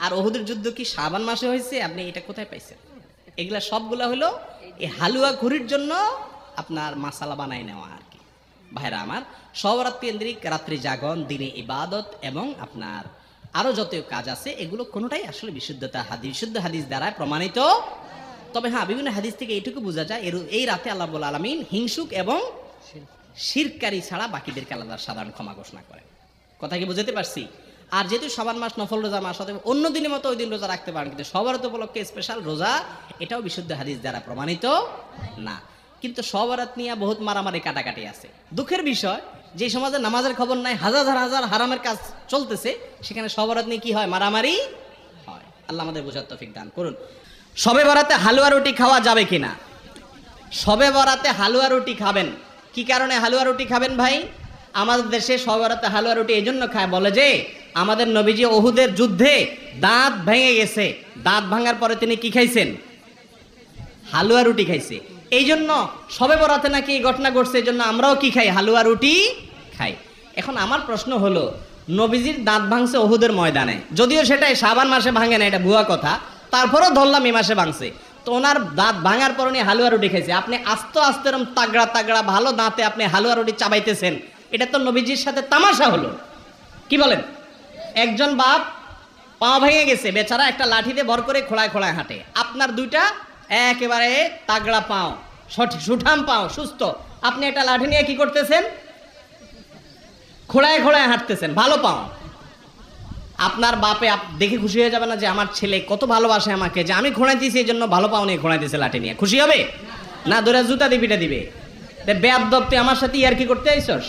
আর ওহুদের যুদ্ধ কি সাবান মাসে হয়েছে? আপনি এটা কোথায় পাইছেন? এগুলা সবগুলা হলো এই হালুয়া ঘুরির জন্য আপনার মাসালা বানাই নেওয়া আর কি। ভাইরা আমার সবরাত কেন্দ্রিক রাত্রি জাগরণ দিনে ইবাদত এবং আপনার আরও যত কাজ আছে এগুলো কোনোটাই আসলে বিশুদ্ধতা হাদিস বিশুদ্ধ হাদিস দ্বারা প্রমাণিত। তবে হ্যাঁ বিভিন্ন হাদিস থেকে এইটুকু বোঝা যায় এর- এই রাতে আল্লাহ বল আলমিন হিংসুক এবং শিরকারী। ছাড়া বাকিদেরকে আলাদা সাধারণ ক্ষমা ঘোষণা করে কথা কি বুঝতে পারছি? আর যেহেতু সাবান মাস, নফল রোজা মাস, অতএব অন্য দিনের মতো ওই দিন রোজা রাখতে পারেন। কিন্তু সবার উপলক্ষে স্পেশাল রোজা, এটাও বিশুদ্ধ হাদিস দ্বারা প্রমাণিত না। কিন্তু সবরাত নিয়ে বহুত মারামারি কাটাকাটি আছে। দুঃখের বিষয়, যে সমাজে নামাজের খবর নাই, হাজার হাজার হারামের কাজ চলতেছে, সেখানে সবরাত নিয়ে কি হয়? মারামারি হয়। আল্লাহ আমাদের বোঝার তফিক দান করুন। সবে বরাতে হালুয়া রুটি খাওয়া যাবে কিনা? সবে বরাতে হালুয়া রুটি খাবেন। কি কারণে হালুয়া রুটি খাবেন ভাই? আমাদের দেশে সবে বরাতে হালুয়া রুটি এই জন্য খায়, বলে যে আমাদের নবীজি ওহুদের যুদ্ধে দাঁত ভেঙে গেছে। দাঁত ভাঙার পরে তিনি কি খাইছেন? হালুয়া রুটি খাইছে। এই জন্য সবে বরাতে নাকি এই ঘটনা ঘটছে এই জন্য আমরাও কি খাই? হালুয়া রুটি খাই। এখন আমার প্রশ্ন হলো, নবীজির দাঁত ভাঙছে ওহুদের ময়দানে। যদিও সেটাই সাবান মাসে ভাঙে না, এটা ভুয়া কথা। তারপরেও ধরলাম এই মাসে ভাঙছে। তো ওনার দাঁত ভাঙার পর উনি হালুয়া রুটি খাইছে। আপনি আস্তে আস্তে এরম তাগড়া তাগড়া ভালো দাঁতে আপনি হালুয়া রুটি চাবাইতেছেন, এটা তো নবীজির সাথে তামাশা হলো। কি বলেন? একজন বাপ পা ভেঙে গেছে, বেচারা একটা লাঠিতে ভর করে খোলায় খোলায় হাঁটে। আপনার দুইটা একেবারে তাগড়া পাও, সঠিক সুঠাম পাও, সুস্থ। আপনি একটা লাঠি নিয়ে কি করতেছেন? খোলায় খোলায় হাঁটতেছেন, ভালো পাও। আপনার বাপে দেখে খুশি হয়ে যাবে না যে আমার ছেলে কত ভালোবাসে আমাকে, যে আমি খোঁড়াই দিয়েছি এই জন্য ভালো পাও নিয়ে খোঁড়াই দিয়েছে লাঠি নিয়ে। খুশি হবে? না দৌড়া জুতা দিবিটা দিবে। বেয়াদব তুই আমার সাথে ইয়ার কি করতে আইসস?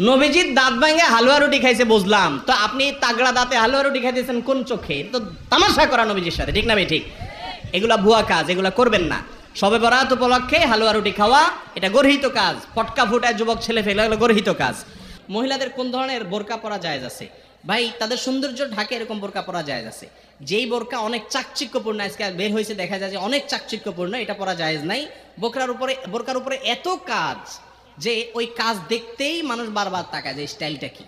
নবীজির দাঁত ভাঙে হালুয়া রুটি খাইছে, বুঝলাম। তো আপনি তাগড়া দাঁতে হালুয়া রুটি খাইতেছেন কোন চোখে? তো তামাশা করা নবীজির সাথে, ঠিক না ভাই? ঠিক। এগুলা ভুয়া কাজ, এগুলা করবেন না। সবে বরাত উপলক্ষে হালুয়া রুটি খাওয়া, এটা গর্হিত কাজ। পটকা ফুটায় যুবক ছেলে ফেলে, এগুলো গর্হিত কাজ। মহিলাদের কোন ধরনের বোরকা পরা জায়েজ আছে? ভাই, তাদের সৌন্দর্য ঢাকে এরকম বোরকা পরা যায় আছে। যেই বোরকা অনেক চাকচিক্যপূর্ণ, আজকে বের হয়েছে, দেখা যায় যে অনেক চাকচিক্যপূর্ণ, এটা পরা যায় নাই। বোকরার উপরে, বোরকার উপরে এত কাজ যে ওই কাজ দেখতেই মানুষ বারবার তাকায় যে স্টাইলটা কি।